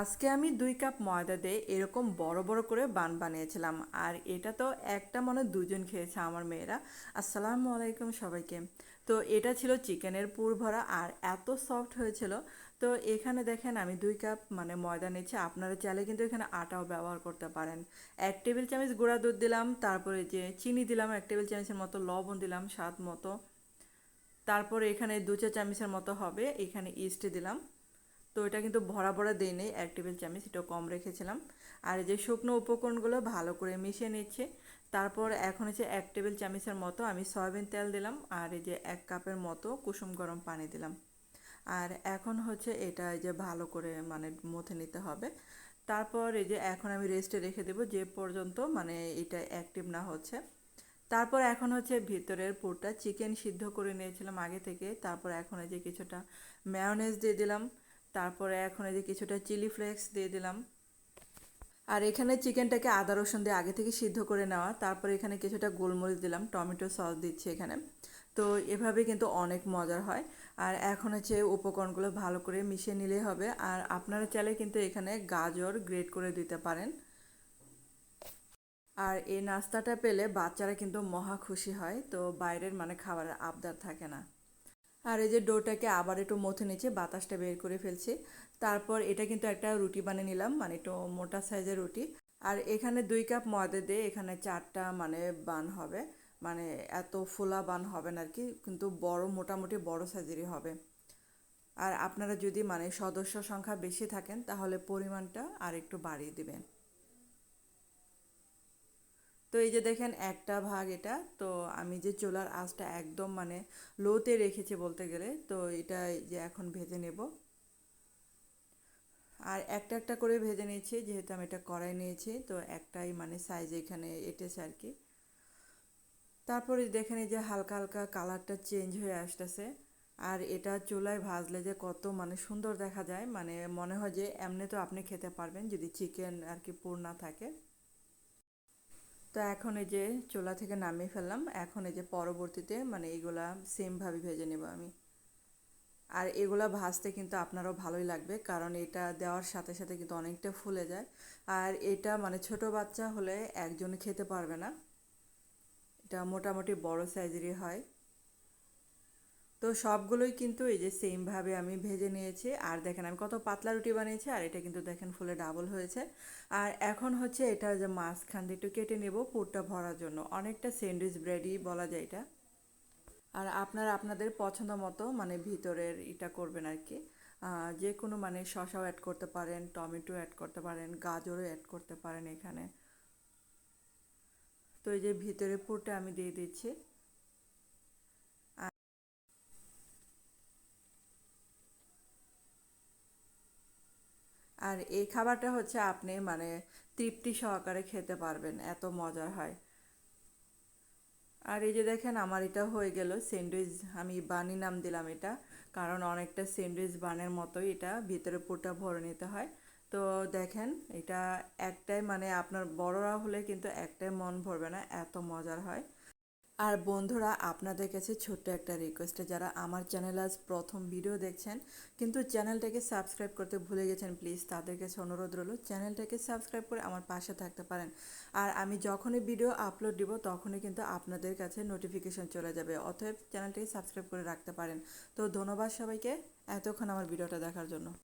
আজকে আমি দুই কাপ ময়দা দিয়ে এরকম বড় বড় করে বান বানিয়েছিলাম। আর এটা তো একটা মনে দুজন খেয়েছে আমার মেয়েরা। আসসালামু আলাইকুম সবাইকে। তো এটা ছিল চিকেনের পুর ভরা আর এত সফট হয়েছিল। তো এখানে দেখেন আমি দুই কাপ মানে ময়দা নিচ্ছি আপনারা চাইলে কিন্তু এখানে আটাও ব্যবহার করতে পারেন। এক টেবিল চামচ গুঁড়া দুধ দিলাম, তারপরে যে চিনি দিলাম, এক টেবিল চামচের মতো লবণ দিলাম স্বাদ মতো। তারপরে এখানে দু চা চামচের মতো হবে, এখানে ইস্ট দিলাম। তো এটা কিন্তু ভরা ভরা দিই নেই, এক টেবিল চামচ, এটাও কম রেখেছিলাম। আর এই যে শুকনো উপকরণগুলো ভালো করে মিশিয়ে নিচ্ছে। তারপর এখন হচ্ছে এক টেবিল চামচের মতো আমি সয়াবিন তেল দিলাম, আর এই যে এক কাপের মতো কুসুম গরম পানি দিলাম। আর এখন হচ্ছে এটা এই যে ভালো করে মানে মথে নিতে হবে। তারপর এই যে এখন আমি রেস্টে রেখে দেবো, যে পর্যন্ত মানে এটা অ্যাক্টিভ না হচ্ছে। তারপর এখন হচ্ছে ভিতরের পুরটা চিকেন সিদ্ধ করে নিয়েছিলাম আগে থেকে। তারপর এখন এই যে কিছুটা ম্যায়োনেজ দিয়ে দিলাম। তারপরে এখন এই যে কিছুটা চিলি ফ্লেক্স দিয়ে দিলাম। আর এখানে চিকেনটাকে আদা রসুন দিয়ে আগে থেকে সিদ্ধ করে নেওয়া, তারপরে এখানে কিছুটা গোলমরিচ দিলাম, টমেটো সস দিচ্ছি এখানে। তো এভাবে কিন্তু অনেক মজার হয়। আর এখন হচ্ছে উপকরণগুলো ভালো করে মিশিয়ে নিলেই হবে। আর আপনারা চাইলে কিন্তু এখানে গাজর গ্রেট করে দিতে পারেন। আর এই নাস্তাটা পেলে বাচ্চারা কিন্তু মহা খুশি হয়। তো বাইরের মানে খাবারের আবদার থাকে না। আর এই যে ডোটাকে আবার একটু মথে নিচে বাতাসটা বের করে ফেলছি। তারপর এটা কিন্তু একটা রুটি বানিয়ে নিলাম মানে একটু মোটা সাইজের রুটি। আর এখানে দুই কাপ ময়দা দিয়ে এখানে চারটা মানে বান হবে। মানে এত ফোলা বান হবে না আর কি, কিন্তু বড়, মোটামুটি বড় সাইজেরই হবে। আর আপনারা যদি মানে সদস্য সংখ্যা বেশি থাকেন, তাহলে পরিমাণটা আর একটু বাড়িয়ে দিবেন। তো এই যে দেখেন একটা ভাগ এটা, তো আমি যে চোলার আঁচটা একদম মানে লোতে রেখেছি বলতে গেলে, তো এটা যে এখন ভেজে নেব। আর একটা একটা করে ভেজে নিয়েছি, যেহেতু আমি এটা কড়াই নিয়েছি, তো একটাই মানে সাইজ এখানে এটেছে আর কি। তারপরে দেখেন এই যে হালকা হালকা কালারটা চেঞ্জ হয়ে আসতেছে। আর এটা চুলায় ভাজলে যে কত মানে সুন্দর দেখা যায় মানে মনে হয় যে এমনি তো আপনি খেতে পারবেন যদি চিকেন আর কি পুর না থাকে। তো এখন এই যে চোলা থেকে নামিয়ে ফেললাম। এখন এই যে পরবর্তীতে মানে এইগুলা সেমভাবে ভেজে নেব আমি। আর এগুলা ভাজতে কিন্তু আপনারও ভালোই লাগবে, কারণ এটা দেওয়ার সাথে সাথে কিন্তু অনেকটা ফুলে যায়। আর এটা মানে ছোট বাচ্চা হলে একজন খেতে পারবে না। এটা মোটামুটি বড় সাইজেরই হয়। তো সবগুলোই কিন্তু এই যে সেমভাবে আমি ভেজে নিয়েছি। আর দেখেন আমি কত পাতলা রুটি বানিয়েছি, আর এটা কিন্তু দেখেন ফুলে ডাবল হয়েছে। আর এখন হচ্ছে এটা যে মাঝখান দিয়ে একটু কেটে নেব পুরটা ভরার জন্য। অনেকটা স্যান্ডউইচ ব্রেডই বলা যায় এটা। আর আপনারা আপনাদের পছন্দ মতো মানে ভিতরের এটা করবেন আর কি। যে কোনো মানে শশাও অ্যাড করতে পারেন, টমেটো অ্যাড করতে পারেন, গাজরও অ্যাড করতে পারেন এখানে। তো এই যে ভিতরে পুরটা আমি দিয়ে দিচ্ছি। আর এই খাবারটা হচ্ছে আপনি মানে তৃপ্তি সহকারে খেতে পারবেন, এত মজার হয়। আর এই যে দেখেন আমার এটা হয়ে গেল স্যান্ডউইচ, আমি বানি নাম দিলাম এটা, কারণ অনেকটা স্যান্ডউইচ বানের মতোই এটা, ভিতরে পুরটা ভরে নিতে হয়। তো দেখেন এটা একটাই মানে আপনার বড়রা হলে কিন্তু একটাই মন ভরবে না, এত মজার হয়। আর বন্ধুরা, আপনাদের কাছে ছোট্ট একটা রিকোয়েস্টে যারা আমার চ্যানেল আজ প্রথম ভিডিও দেখছেন, কিন্তু চ্যানেলটাকে সাবস্ক্রাইব করতে ভুলে গেছেন প্লিজ তাদের কাছে অনুরোধ রইল চ্যানেলটাকে সাবস্ক্রাইব করে আমার পাশে থাকতে পারেন। আর আমি যখনই ভিডিও আপলোড দিব, তখনই কিন্তু আপনাদের কাছে নোটিফিকেশন চলে যাবে, অতএব চ্যানেলটাকে সাবস্ক্রাইব করে রাখতে পারেন। তো ধন্যবাদ সবাইকে, এতক্ষণ আমার ভিডিওটা দেখার জন্য।